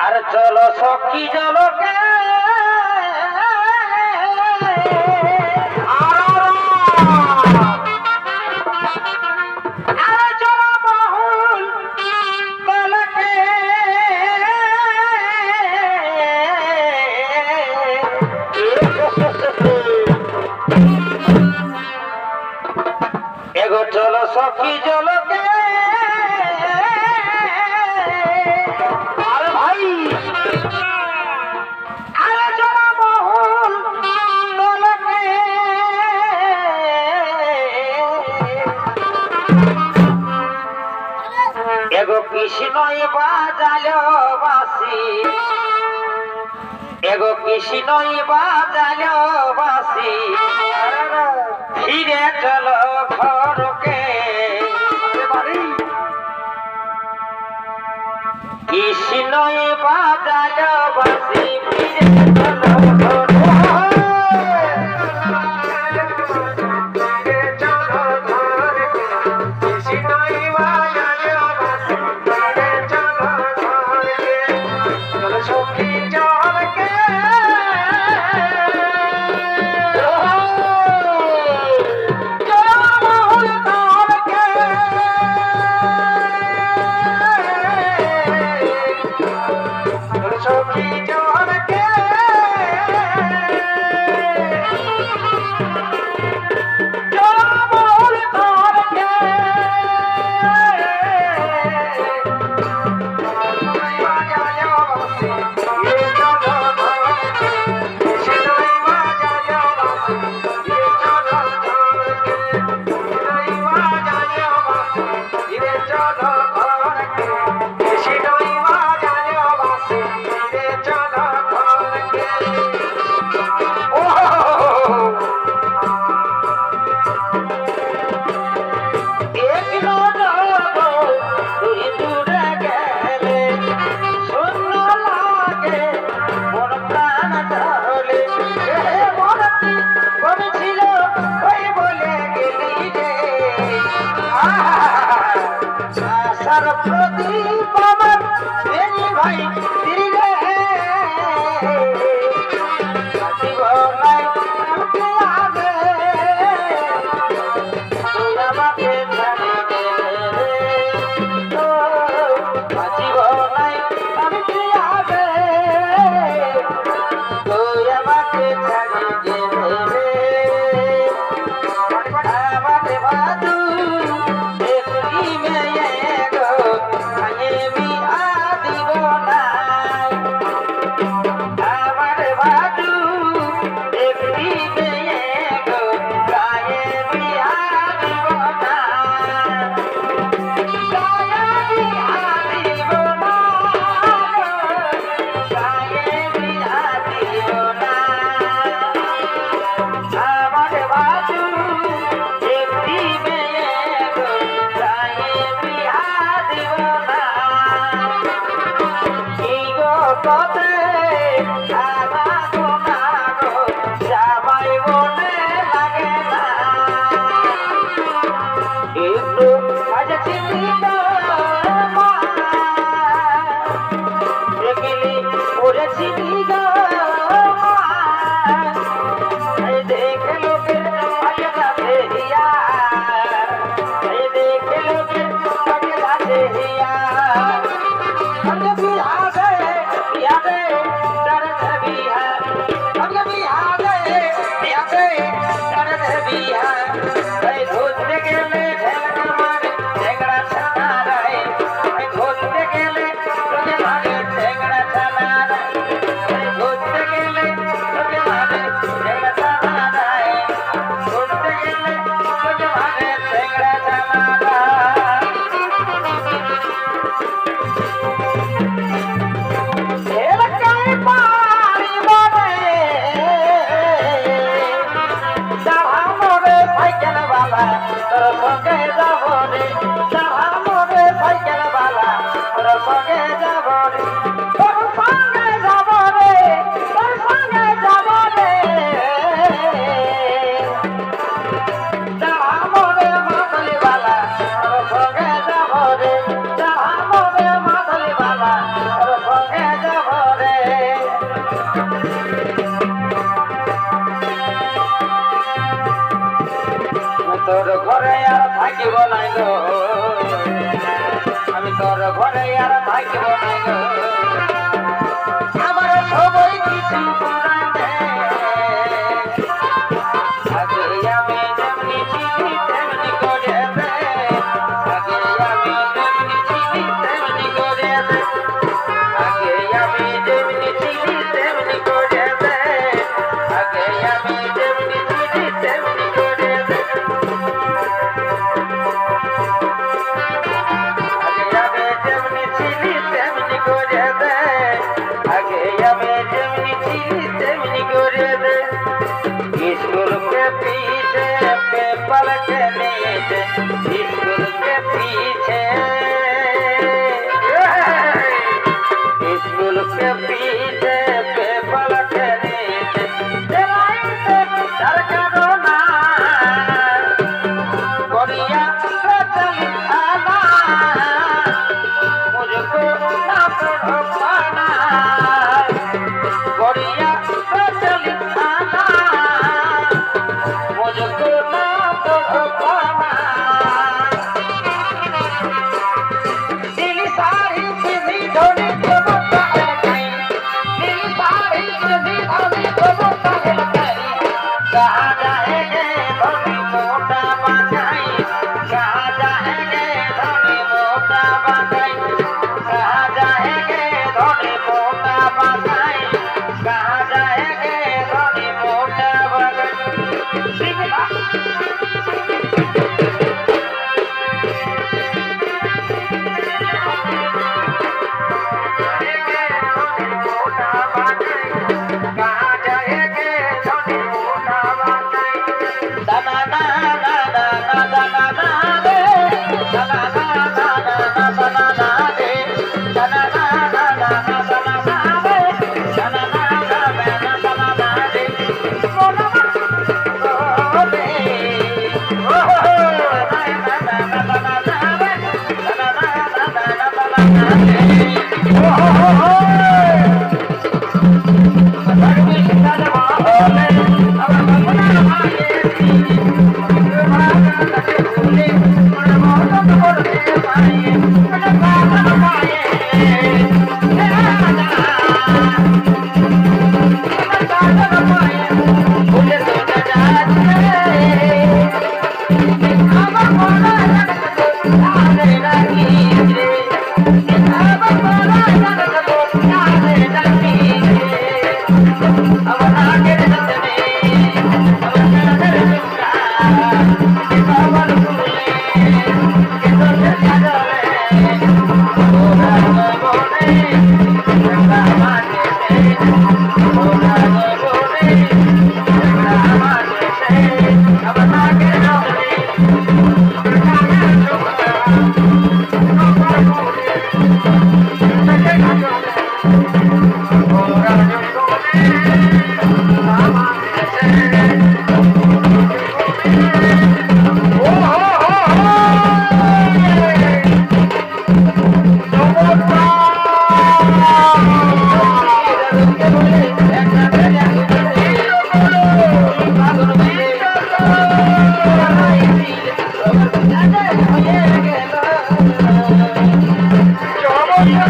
আর চলো সখী জলকে এগো কৃষি নই বাজালো বাসি। ফিরে চলো ঘরকে। কৃষি নই বাজালো বাসি ফিরে চলো সখী জোহর পথে আমার থাকিব নাই আমি তোর ঘরে আর থাকিব নাই আমার সবাই কিছু Bye. Hallelujah.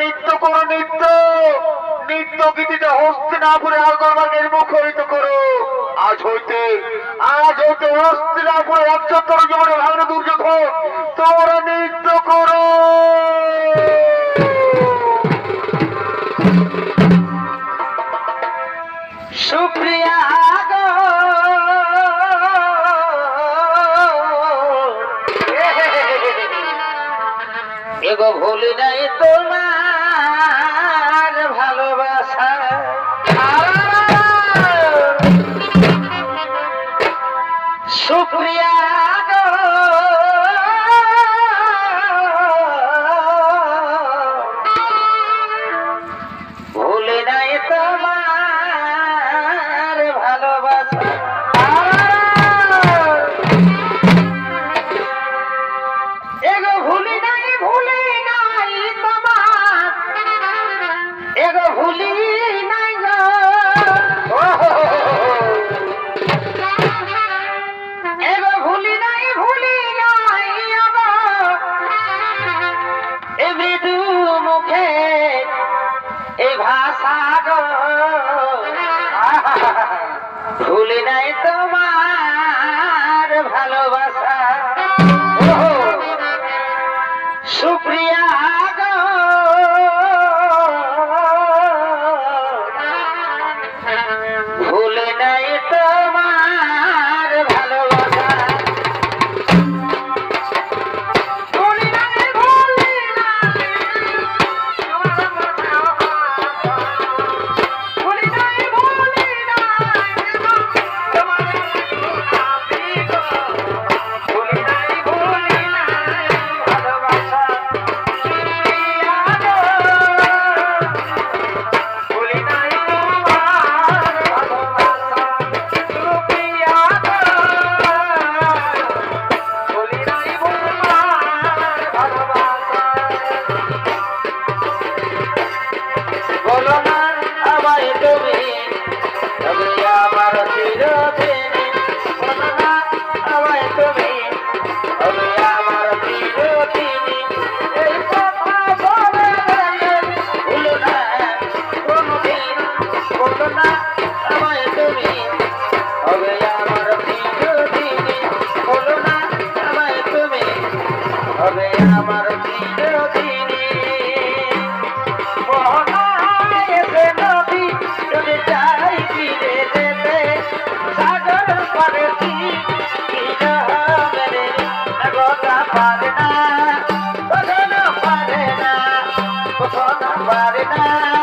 নৃত্য, করো নৃত্য। নৃত্য গীতিতে হস্তি না পরে আগরবাগের হইত করো। আজ হইতে আজ হইতে হস্তি না পরে একচত্তর জীবনে ভাঙলো দুর্যোগ তোমরা নৃত্য করো। সুপ্রিয়া কথা না পারে না।